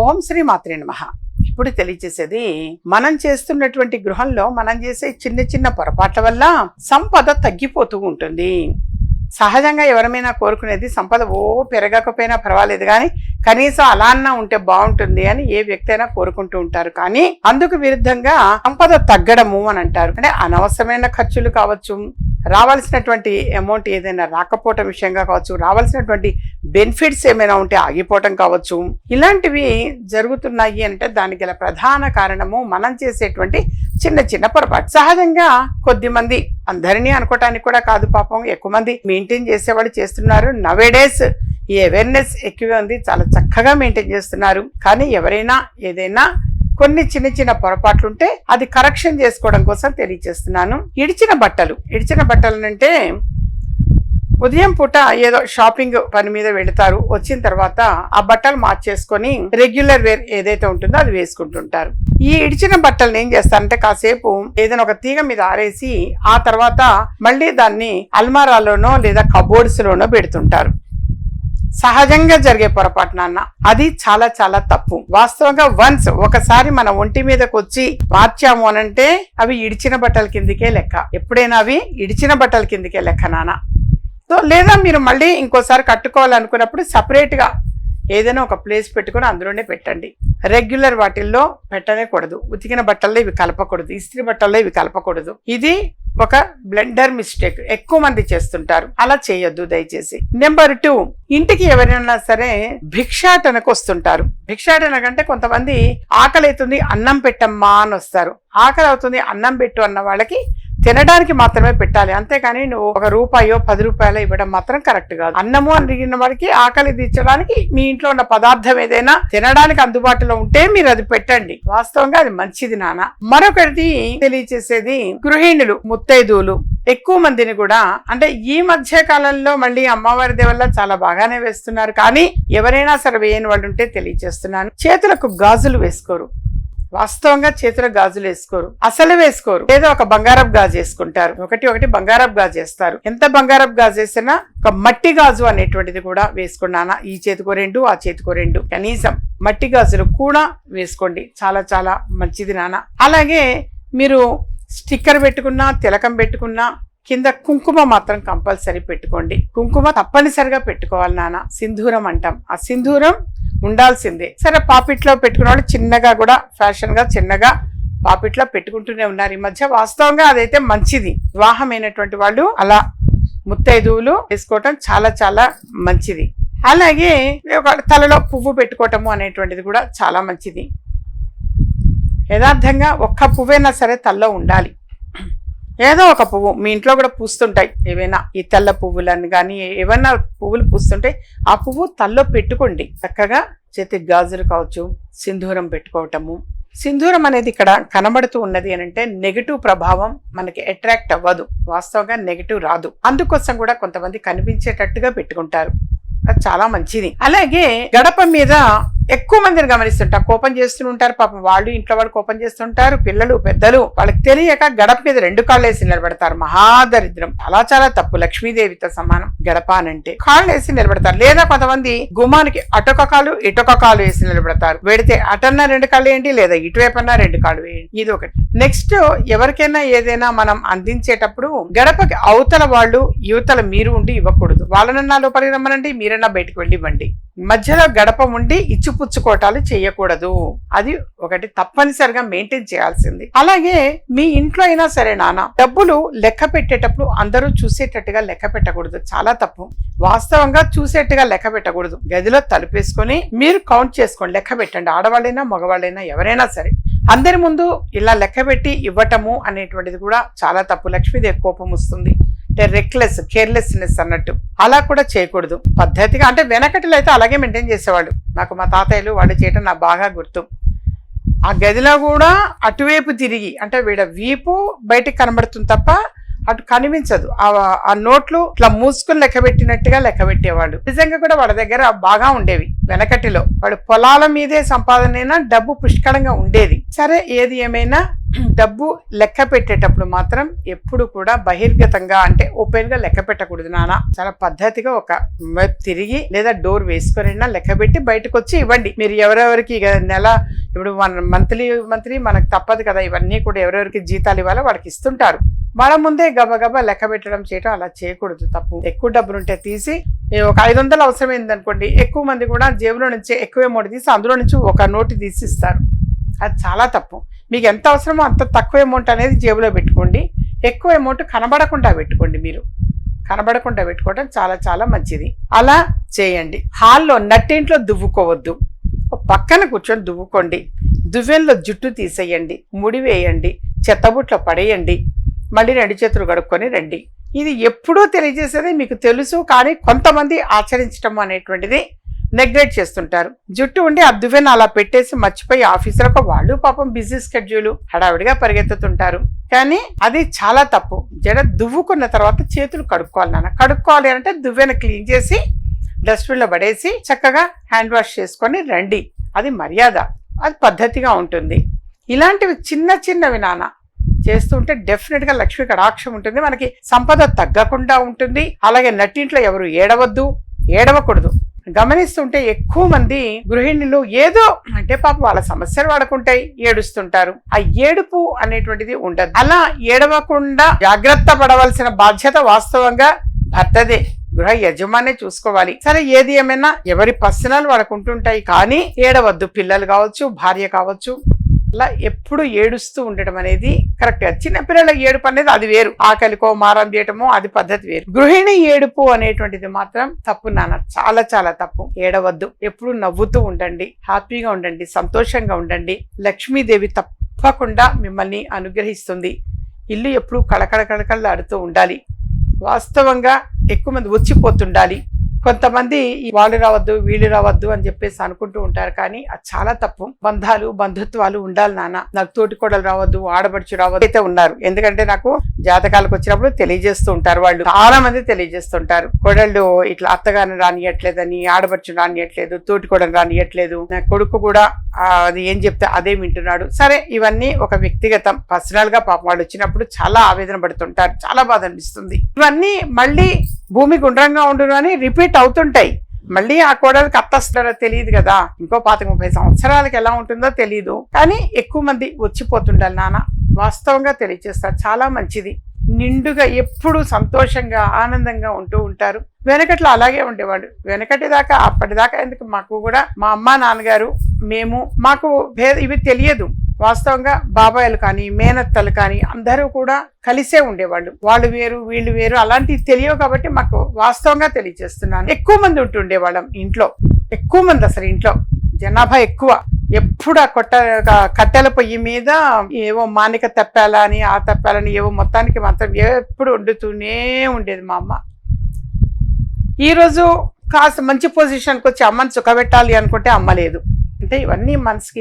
ఓం శ్రీ మాత్రే నమ. ఇప్పుడు తెలియచేసేది మనం చేస్తున్నటువంటి గృహంలో మనం చేసే చిన్న చిన్న పొరపాట్ల వల్ల సంపద తగ్గిపోతూ ఉంటుంది. సహజంగా ఎవరమైనా కోరుకునేది సంపద ఓ పెరగకపోయినా పర్వాలేదు కానీ కనీసం అలా అన్నా ఉంటే బాగుంటుంది అని ఏ వ్యక్తి అయినా కోరుకుంటూ ఉంటారు. కానీ అందుకు విరుద్ధంగా సంపద తగ్గడము అని అంటారు. అంటే అనవసరమైన ఖర్చులు కావచ్చు రావాల్సినటువంటి అమౌంట్ ఏదైనా రాకపోవటం విషయంగా కావచ్చు రావాల్సినటువంటి బెనిఫిట్స్ ఏమైనా ఉంటే ఆగిపోవటం కావచ్చు. ఇలాంటివి జరుగుతున్నాయి అంటే దానికి గల ప్రధాన కారణము మనం చేసేటువంటి చిన్న చిన్న పొరపాటు. సహజంగా కొద్ది మంది అందరినీ అనుకోవటానికి కూడా కాదు పాపం ఎక్కువ మంది మెయింటైన్ చేసేవాళ్ళు చేస్తున్నారు. నవేడేస్ ఈ అవేర్నెస్ ఎక్కువే ఉంది. చాలా చక్కగా మెయింటైన్ చేస్తున్నారు. కానీ ఎవరైనా ఏదైనా కొన్ని చిన్న చిన్న పొరపాట్లు ఉంటే అది కరెక్షన్ చేసుకోవడం కోసం తెలియజేస్తున్నాను ఇడిచిన బట్టలు. ఇడిచిన బట్టలు అంటే ఉదయం పూట ఏదో షాపింగ్ పని మీద వెళతారు. వచ్చిన తర్వాత ఆ బట్టలు మార్చేసుకొని రెగ్యులర్ వేర్ ఏదైతే ఉంటుందో అది వేసుకుంటుంటారు. ఈ ఇడిచిన బట్టలను ఏం చేస్తారంటే కాసేపు ఏదైనా ఒక తీగ మీద ఆరేసి ఆ తర్వాత మళ్ళీ దాన్ని అల్మారాలోనో లేదా కబోర్డ్స్ లోనో పెడుతుంటారు. సహజంగా జరిగే పొరపాటు నాన్న. అది చాలా చాలా తప్పు. వాస్తవంగా వన్స్ ఒకసారి మన ఒంటి మీదకి వచ్చి మార్చాము అనంటే అవి ఇడిచిన బట్టల కిందికే లెక్క. ఎప్పుడైనా అవి ఇడిచిన బట్టల కిందికే లెక్క నాన్న. సో లేదా మీరు మళ్ళీ ఇంకోసారి కట్టుకోవాలనుకున్నప్పుడు సపరేట్గా ఏదైనా ఒక ప్లేస్ పెట్టుకొని అందులోనే పెట్టండి. రెగ్యులర్ వాటిల్లో పెట్టనే కూడదు. ఉతికిన బట్టల్లో ఇవి కలపకూడదు. ఇస్త్రీ బట్టల్లో ఇవి కలపకూడదు. ఇది ఒక బ్లెండర్ మిస్టేక్. ఎక్కువ మంది చేస్తుంటారు. అలా చేయొద్దు దయచేసి. నెంబర్ టూ ఇంటికి ఎవరైనా సరే భిక్షాటనకు వస్తుంటారు. భిక్షాటన కంటే కొంతమంది ఆకలి అవుతుంది అన్నం పెట్టమ్మా అని వస్తారు. ఆకలి అవుతుంది అన్నం పెట్టు అన్న వాళ్ళకి తినడానికి మాత్రమే పెట్టాలి. అంతేకాని నువ్వు ఒక రూపాయో పది రూపాయలు ఇవ్వడం మాత్రం కరెక్ట్ కాదు. అన్నము అడిగిన వాడికి ఆకలి తీర్చడానికి మీ ఇంట్లో ఉన్న పదార్థం ఏదైనా తినడానికి అందుబాటులో ఉంటే మీరు అది పెట్టండి. వాస్తవంగా అది మంచిది నాన్న మరొకటి తెలియచేసేది గృహిణులు ముత్తైదువులు. ఎక్కువ మందిని కూడా అంటే ఈ మధ్య కాలంలో మళ్ళీ అమ్మవారి దేవల్ల చాలా బాగానే వేస్తున్నారు. కానీ ఎవరైనా సరే వేయని వాళ్ళు ఉంటే తెలియజేస్తున్నాను చేతులకు గాజులు వేసుకోరు. వాస్తవంగా చేతుల గాజులు వేసుకోరు. అసలు వేసుకోరు. ఏదో ఒక బంగారపు గాజు వేసుకుంటారు. ఒకటి ఒకటి బంగారపు గాజు వేస్తారు. ఎంత బంగారపు గాజు వేసినా ఒక మట్టి గాజు అనేటువంటిది కూడా వేసుకున్నానా? ఈ చేతికో రెండు ఆ చేతికో రెండు. కనీసం మట్టి గాజులు కూడా వేసుకోండి. చాలా చాలా మంచిది నాన్న. అలాగే మీరు స్టిక్కర్ పెట్టుకున్నా తిలకం పెట్టుకున్నా కింద కుంకుమ మాత్రం కంపల్సరీ పెట్టుకోండి. కుంకుమ తప్పనిసరిగా పెట్టుకోవాలి నాన్న. సింధూరం అంటాం. ఆ సింధూరం ఉండాల్సిందే. సరే పాపిట్లో పెట్టుకున్న వాళ్ళు చిన్నగా కూడా ఫ్యాషన్గా చిన్నగా పాపిట్లో పెట్టుకుంటూనే ఉన్నారు. ఈ మధ్య వాస్తవంగా అదైతే మంచిది. వివాహమైనటువంటి వాళ్ళు అలా ముత్తైదువులు వేసుకోవటం చాలా చాలా మంచిది. అలాగే ఒక తలలో పువ్వు పెట్టుకోవటము అనేటువంటిది కూడా చాలా మంచిది. యథార్థంగా ఒక్క పువ్వైనా సరే తలలో ఉండాలి. ఏదో ఒక పువ్వు మీ ఇంట్లో కూడా పూస్తుంటాయి. ఏవైనా ఈ తెల్ల పువ్వులని కానీ ఏవైనా పువ్వులు పూస్తుంటాయి ఆ పువ్వు తల్లో పెట్టుకోండి. చక్కగా చేతికి గాజులు కావచ్చు సింధూరం పెట్టుకోవటము. సింధూరం అనేది ఇక్కడ కనబడుతూ ఉన్నది అని అంటే నెగిటివ్ ప్రభావం మనకి అట్రాక్ట్ అవ్వదు. వాస్తవంగా నెగిటివ్ రాదు. అందుకోసం కూడా కొంతమంది కనిపించేటట్టుగా పెట్టుకుంటారు. అది చాలా మంచిది. అలాగే గడప మీద ఎక్కువ మందిని గమనిస్తుంటా కోపం చేస్తూ ఉంటారు. పాపం వాళ్ళు ఇంట్లో వాళ్ళు కోపం చేస్తుంటారు పిల్లలు పెద్దలు వాళ్ళకి తెలియక గడప మీద రెండు కాళ్ళు వేసి నిలబడతారు. మహాదరిద్రం. అలా చాలా తప్పు. లక్ష్మీదేవితో సమానం. గడప అనంటే కాళ్ళు వేసి నిలబడతారు. లేదా కొంతమంది గుమ్మానికి అటొక కాలు ఇటొక కాలు వేసి నిలబడతారు. వెడితే అటన్నా రెండు కాళ్ళు వేయండి లేదా ఇటువైపన్నా రెండు కాళ్ళు వేయండి. ఇది ఒకటి. నెక్స్ట్ ఎవరికైనా ఏదైనా మనం అందించేటప్పుడు గడపకి అవతల వాళ్ళు యువతల మీరు ఉండి ఇవ్వకూడదు. వాళ్ళనన్నా లోపలికి రమ్మనండి మీరన్నా బయటకు వెళ్ళి ఇవ్వండి. మధ్యలో గడప ఉండి ఇచ్చిపుచ్చుకోటాలు చేయకూడదు. అది ఒకటి తప్పనిసరిగా మెయింటైన్ చేయాల్సింది. అలాగే మీ ఇంట్లో అయినా సరే నాన్న డబ్బులు లెక్క పెట్టేటప్పుడు అందరూ చూసేటట్టుగా లెక్క పెట్టకూడదు. చాలా తప్పు. వాస్తవంగా చూసేట్టుగా లెక్క పెట్టకూడదు. గదిలో తలుపేసుకొని మీరు కౌంట్ చేసుకోండి. లెక్క పెట్టండి. ఆడవాళ్ళైనా మగవాళ్ళైనా ఎవరైనా సరే. అందరి ముందు ఇలా లెక్క పెట్టి ఇవ్వటము అనేటువంటిది కూడా చాలా తప్పు. లక్ష్మీదేవి కోపం వస్తుంది. అంటే రెక్లెస్ కేర్లెస్నెస్ అన్నట్టు. అలా కూడా చేయకూడదు. పద్ధతిగా అంటే వెనకటిలో అయితే అలాగే మెయింటైన్ చేసేవాళ్ళు. నాకు మా తాతయ్యలు వాళ్ళు చేయటం నాకు బాగా గుర్తు. ఆ గదిలో కూడా అటువైపు తిరిగి అంటే వీడ వీపు బయటకు కనబడుతుంది తప్ప అటు కనిపించదు. ఆ ఆ నోట్లు ఇట్లా మూసుకుని లెక్క పెట్టినట్టుగా లెక్క పెట్టేవాళ్ళు. నిజంగా కూడా వాళ్ళ దగ్గర బాగా ఉండేవి. వెనకటిలో. వాడు పొలాల మీదే సంపాదన అయినా డబ్బు పుష్కలంగా ఉండేది. సరే ఏది ఏమైనా డబ్బు లెక్క పెట్టేటప్పుడు మాత్రం ఎప్పుడు కూడా బహిర్గతంగా అంటే ఓపెన్గా లెక్క పెట్టకూడదు నాన్న చాలా పద్ధతిగా ఒక తిరిగి లేదా డోర్ వేసుకొనైనా లెక్క పెట్టి బయటకు వచ్చి ఇవ్వండి. మీరు ఎవరెవరికి నెల ఇప్పుడు మన మంత్లీ మంత్లీ మనకు తప్పదు కదా ఇవన్నీ కూడా ఎవరెవరికి జీతాలు ఇవ్వాలో వాళ్ళకి ఇస్తుంటారు. వాళ్ళ ముందే గబగబా లెక్క పెట్టడం చేయటం అలా చేయకూడదు తప్పు. ఎక్కువ డబ్బులు ఉంటే తీసి ఒక ఐదు వందలు అవసరమైంది అనుకోండి ఎక్కువ మంది కూడా జేబులో నుంచి ఎక్కువ అమౌంట్ తీసి అందులో నుంచి ఒక నోటు తీసి ఇస్తారు అది చాలా తప్పు. మీకు ఎంత అవసరమో అంత తక్కువ అమౌంట్ అనేది జేబులో పెట్టుకోండి. ఎక్కువ అమౌంట్ కనబడకుండా పెట్టుకోండి మీరు. కనబడకుండా పెట్టుకోవడం చాలా చాలా మంచిది. అలా చేయండి. హాల్లో నట్టింట్లో దువ్వుకోవద్దు. పక్కన కూర్చొని దువ్వుకోండి. దువ్వెల్లో జుట్టు తీసేయండి. ముడి వేయండి. చెత్తబుట్లో పడేయండి. మళ్ళీ రెండు చేతులు కడుక్కొని రండి. ఇది ఎప్పుడూ తెలియజేసేది మీకు తెలుసు కానీ కొంతమంది ఆచరించడం అనేటువంటిది నెగ్లెక్ట్ చేస్తుంటారు. జుట్టు ఉండి ఆ దువ్వెన అలా పెట్టేసి మర్చిపోయి ఆఫీసులకు వాళ్ళు పాపం బిజీ స్కెడ్యూల్ హడావిడిగా పరిగెత్తుతుంటారు. కానీ అది చాలా తప్పు. జడ దువ్వుకున్న తర్వాత చేతులు కడుక్కోవాలి నాన్న. కడుక్కోవాలి అంటే దువ్వెన క్లీన్ చేసి డస్ట్బిన్లో పడేసి చక్కగా హ్యాండ్ వాష్ చేసుకొని రండి. అది మర్యాద. అది పద్ధతిగా ఉంటుంది. ఇలాంటివి చిన్న చిన్నవి నాన్న. చేస్తుంటే డెఫినెట్గా లక్ష్మి కటాక్షం ఉంటుంది. మనకి సంపద తగ్గకుండా ఉంటుంది. అలాగే నట్టింట్లో ఎవరు ఏడవద్దు. ఏడవకూడదు. గమనిస్తుంటే ఎక్కువ మంది గృహిణులు ఏదో అంటే పాప వాళ్ళ సమస్యలు వాడుకుంటాయి ఏడుస్తుంటారు. ఆ ఏడుపు అనేటువంటిది ఉండదు. అలా ఏడవకుండా జాగ్రత్త పడవలసిన బాధ్యత వాస్తవంగా భర్తదే. గృహ యజమానే చూసుకోవాలి. సరే ఏది ఏమైనా ఎవరి పర్సనల్ వాళ్ళకు ఉంటుంటాయి కానీ ఏడవద్దు. పిల్లలు కావచ్చు భార్య కావచ్చు అలా ఎప్పుడు ఏడుస్తూ ఉండటం అనేది కరెక్ట్ చిన్నపిల్లల ఏడుపు అనేది అది వేరు. ఆకలికో మారం తీయటమో అది పద్ధతి వేరు. గృహిణి ఏడుపు అనేటువంటిది మాత్రం తప్పు నాన్న. చాలా చాలా తప్పు. ఏడవద్దు. ఎప్పుడు నవ్వుతూ ఉండండి. హ్యాపీగా ఉండండి. సంతోషంగా ఉండండి. లక్ష్మీదేవి తప్పకుండా మిమ్మల్ని అనుగ్రహిస్తుంది. ఇల్లు ఎప్పుడు కళకళ కళకళలాడుతూ ఉండాలి. వాస్తవంగా ఎక్కువ మంది వచ్చిపోతుండాలి కొంతమంది వాళ్ళు రావద్దు వీళ్ళు రావద్దు అని చెప్పేసి అనుకుంటూ ఉంటారు. కానీ అది చాలా తప్పు. బంధాలు బంధుత్వాలు ఉండాలి నాన్న. నాకు తోటి కోడలు రావద్దు ఆడబడుచు రావద్దు అయితే ఉన్నారు. ఎందుకంటే నాకు జాతకాలకు వచ్చినప్పుడు తెలియజేస్తూ ఉంటారు వాళ్ళు. చాలా మంది తెలియజేస్తుంటారు. కోడళ్ళు ఇట్లా అత్తగారిని రానియట్లేదని ఆడబడుచు రానియట్లేదు తోటి కోడలు రానియట్లేదు. నా కొడుకు కూడా అది ఏం చెప్తే అదే వింటున్నాడు. సరే ఇవన్నీ ఒక వ్యక్తిగతం. పర్సనల్గా పాపం వాళ్ళు వచ్చినప్పుడు చాలా ఆవేదన పడుతుంటారు చాలా బాధ అనిపిస్తుంది. ఇవన్నీ మళ్ళీ భూమి గుండ్రంగా ఉండును అని రిపీట్ అవుతుంటాయి. మళ్ళీ ఆ కోడలికి అత్తస్తారో తెలియదు కదా. ఇంకో పాతిక ముప్పై సంవత్సరాలకి ఎలా ఉంటుందో తెలియదు కానీ ఎక్కువ మంది వచ్చిపోతుండాలి నాన్న. వాస్తవంగా తెలియజేస్తారు చాలా మంచిది. నిండుగా ఎప్పుడు సంతోషంగా ఆనందంగా ఉంటూ ఉంటారు. వెనకట్లో అలాగే ఉండేవాడు. వెనకటి దాకా అప్పటిదాకా ఎందుకు మాకు కూడా మా అమ్మ నాన్నగారు మేము మాకు భేద ఇవి తెలియదు. వాస్తవంగా బాబాయిలు కానీ మేనత్తలు కానీ అందరూ కూడా కలిసే ఉండేవాళ్ళు. వాళ్ళు వేరు వీళ్ళు వేరు అలాంటివి తెలియవు కాబట్టి మాకు వాస్తవంగా తెలియజేస్తున్నాను. ఎక్కువ మంది ఉంటుండేవాళ్ళం ఇంట్లో. ఎక్కువ మంది అసలు ఇంట్లో. జనాభా ఎక్కువ. ఎప్పుడు ఆ కొట్ట కట్టెల పొయ్యి మీద ఏవో మానిక తప్పాలని ఆ తప్పాలని ఏవో మొత్తానికి మాత్రం ఎప్పుడు వండుతూనే ఉండేది మా అమ్మ. ఈరోజు కాస్త మంచి పొజిషన్కి వచ్చి అమ్మని చుక్కబెట్టాలి అనుకుంటే అమ్మలేదు అంటే ఇవన్నీ మనసుకి